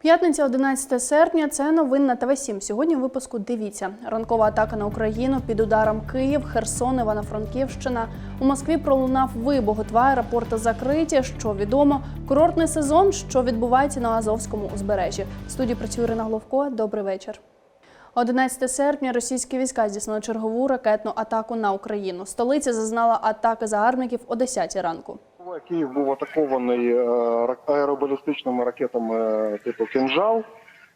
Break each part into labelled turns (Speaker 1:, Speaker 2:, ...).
Speaker 1: П'ятниця, 11 серпня. Це новин на ТВ 7 Сьогодні в випуску дивіться. Ранкова атака на Україну під ударом Київ, Херсон, Івано-Франківщина. У Москві пролунав вибух. Два аеропорти закриті. Що відомо? Курортний сезон, що відбувається на Азовському узбережжі. В студії працює Ірина Головко. Добрий вечір. 11 серпня російські війська здійснили чергову ракетну атаку на Україну. Столиця зазнала атаки загарбників о 10 ранку.
Speaker 2: Київ був атакований рак- аеробалістичними ракетами е, типу «Кінжал».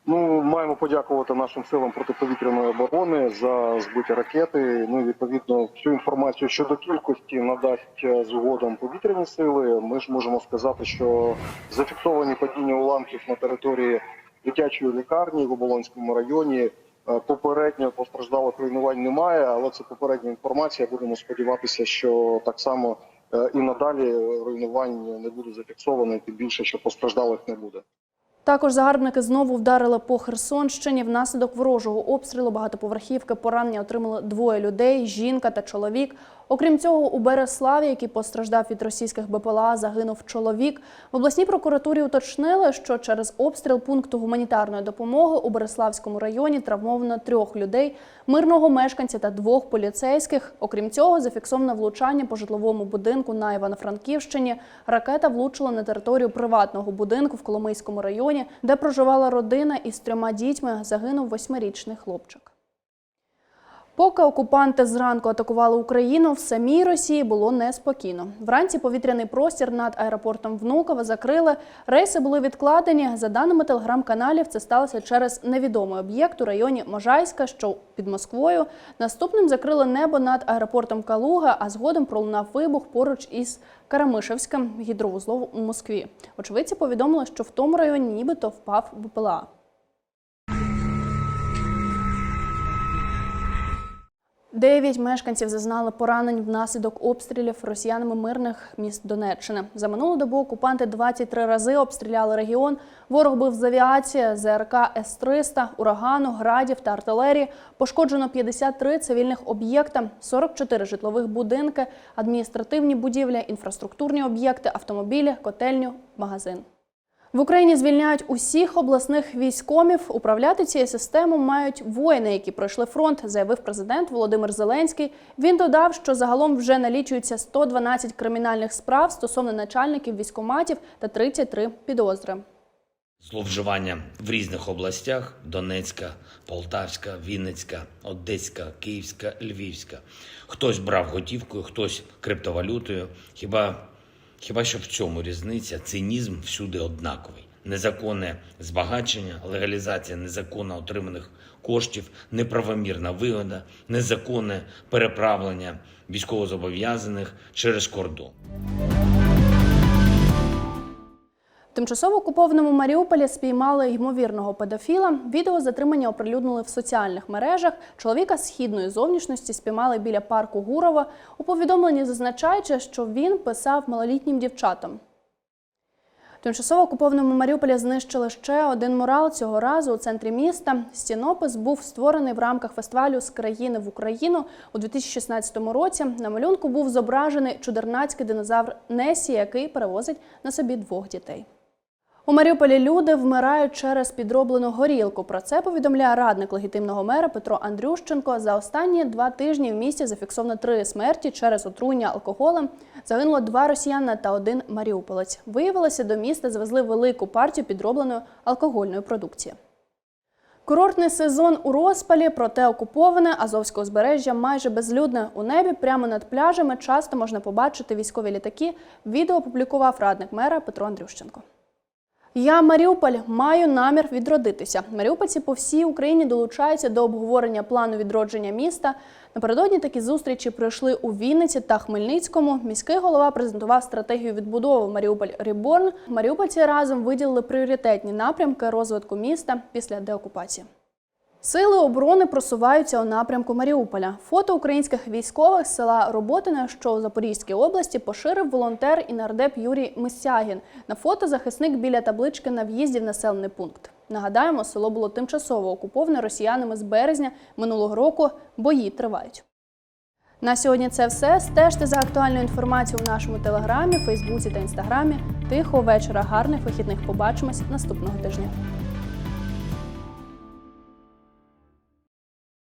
Speaker 2: Ну, маємо подякувати нашим силам протиповітряної оборони за збиті ракети. Ну, відповідно, всю інформацію щодо кількості надасть е, згодом повітряні сили. Ми ж можемо сказати, що зафіксовані падіння уламків на території дитячої лікарні в Оболонському районі. Е, Попередньо постраждалих руйнувань немає, але це попередня інформація. Будемо сподіватися, що так само і надалі руйнувань не буде зафіксовано, тим більше, що постраждалих не буде.
Speaker 1: Також загарбники знову вдарили по Херсонщині. Внаслідок ворожого обстрілу багатоповерхівки поранення отримали двоє людей: жінка та чоловік. Окрім цього, у Береславі, який постраждав від російських БПЛА, загинув чоловік. В обласній прокуратурі уточнили, що через обстріл пункту гуманітарної допомоги у Береславському районі травмовано трьох людей, мирного мешканця та двох поліцейських. Окрім цього, зафіксовано влучання по житловому будинку на Івано-Франківщині. Ракета влучила на територію приватного будинку в Коломийському районі, де проживала родина із трьома дітьми. Загинув восьмирічний хлопчик. Поки окупанти зранку атакували Україну, в самій Росії було неспокійно. Вранці повітряний простір над аеропортом Внуково закрили. Рейси були відкладені. За даними телеграм-каналів, це сталося через невідомий об'єкт у районі Можайська, що під Москвою. Наступним закрили небо над аеропортом Калуга, а згодом пролунав вибух поруч із Карамишевським гідровузлом у Москві. Очевидці повідомили, що в тому районі нібито впав БПЛА. Дев'ять мешканців зазнали поранень внаслідок обстрілів росіянами мирних міст Донеччини. За минулу добу окупанти 23 рази обстріляли регіон. Ворог бив з авіації, ЗРК С-300, урагану, градів та артилерії. Пошкоджено 53 цивільних об'єкта, 44 житлових будинки, адміністративні будівлі, інфраструктурні об'єкти, автомобілі, котельню, магазин. В Україні звільняють усіх обласних військомів. Управляти цією системою мають воїни, які пройшли фронт, заявив президент Володимир Зеленський. Він додав, що загалом вже налічується 112 кримінальних справ стосовно начальників військоматів та 33 підозри.
Speaker 3: Зловживання в різних областях: Донецька, Полтавська, Вінницька, Одеська, Київська, Львівська. Хтось брав готівкою, хтось криптовалютою. Хіба, хіба що в цьому різниця? Цинізм всюди однаковий. Незаконне збагачення, легалізація незаконно отриманих коштів, неправомірна вигода, незаконне переправлення військовозобов'язаних через кордон.
Speaker 1: Тимчасово окупованому Маріуполі спіймали ймовірного педофіла. Відео затримання оприлюднили в соціальних мережах. Чоловіка східної зовнішності спіймали біля парку Гурова. У повідомленні зазначаючи, що він писав малолітнім дівчатам. Тимчасово окупованому Маріуполі знищили ще один мурал. Цього разу у центрі міста. Стінопис був створений в рамках фестивалю з країни в Україну у 2016 році. На малюнку був зображений чудернацький динозавр Несі, який перевозить на собі двох дітей. У Маріуполі люди вмирають через підроблену горілку. Про це повідомляє радник легітимного мера Петро Андрющенко. За останні два тижні в місті зафіксовано три смерті через отруєння алкоголем. Загинуло два росіяни та один маріуполець. Виявилося, до міста звезли велику партію підробленої алкогольної продукції. Курортний сезон у розпалі, проте окуповане Азовське узбережжя майже безлюдне. У небі прямо над пляжами часто можна побачити військові літаки. Відео опублікував радник мера Петро Андрющенко. Я Маріуполь маю намір відродитися. Маріупольці по всій Україні долучаються до обговорення плану відродження міста. Напередодні такі зустрічі пройшли у Вінниці та Хмельницькому. Міський голова презентував стратегію відбудови Маріуполь Ріборн. Маріупольці разом виділили пріоритетні напрямки розвитку міста після деокупації. Сили оборони просуваються у напрямку Маріуполя. Фото українських військових з села Роботине, що у Запорізькій області, поширив волонтер і нардеп Юрій Мисягін. На фото захисник біля таблички на в'їзді в населений пункт. Нагадаємо, село було тимчасово окуповане росіянами з березня минулого року. Бої тривають. На сьогодні це все. Стежте за актуальною інформацією у нашому телеграмі, Фейсбуці та інстаграмі. Тихого вечора, гарних вихідних. Побачимось наступного тижня.